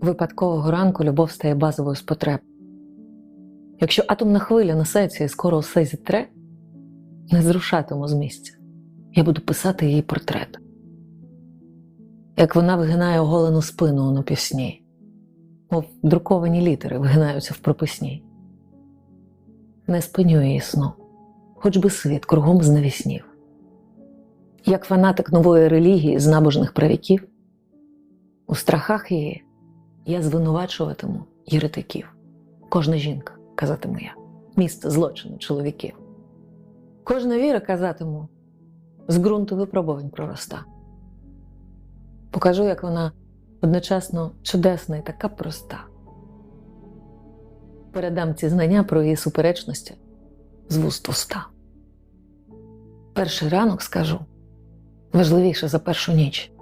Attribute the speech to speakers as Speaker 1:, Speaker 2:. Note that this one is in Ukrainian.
Speaker 1: Випадкового ранку любов стає базовою з потреб. Якщо атомна хвиля несеться і скоро все зітре, не зрушатиму з місця. Я буду писати її портрет. Як вона вигинає оголену спину у напівсні, мов друковані літери вигинаються в прописній. Не спиню її сну, хоч би світ кругом знавіснів. Як фанатик нової релігії з набожних правіків, у страхах її я звинувачуватиму єретиків. Кожна жінка, казатиму я, місце злочину чоловіків. Кожна віра, казатиму, з ґрунту випробувань пророста. Покажу, як вона одночасно чудесна і така проста. Передам ці знання про її суперечності з вуст уста. Перший ранок скажу важливіше за першу ніч.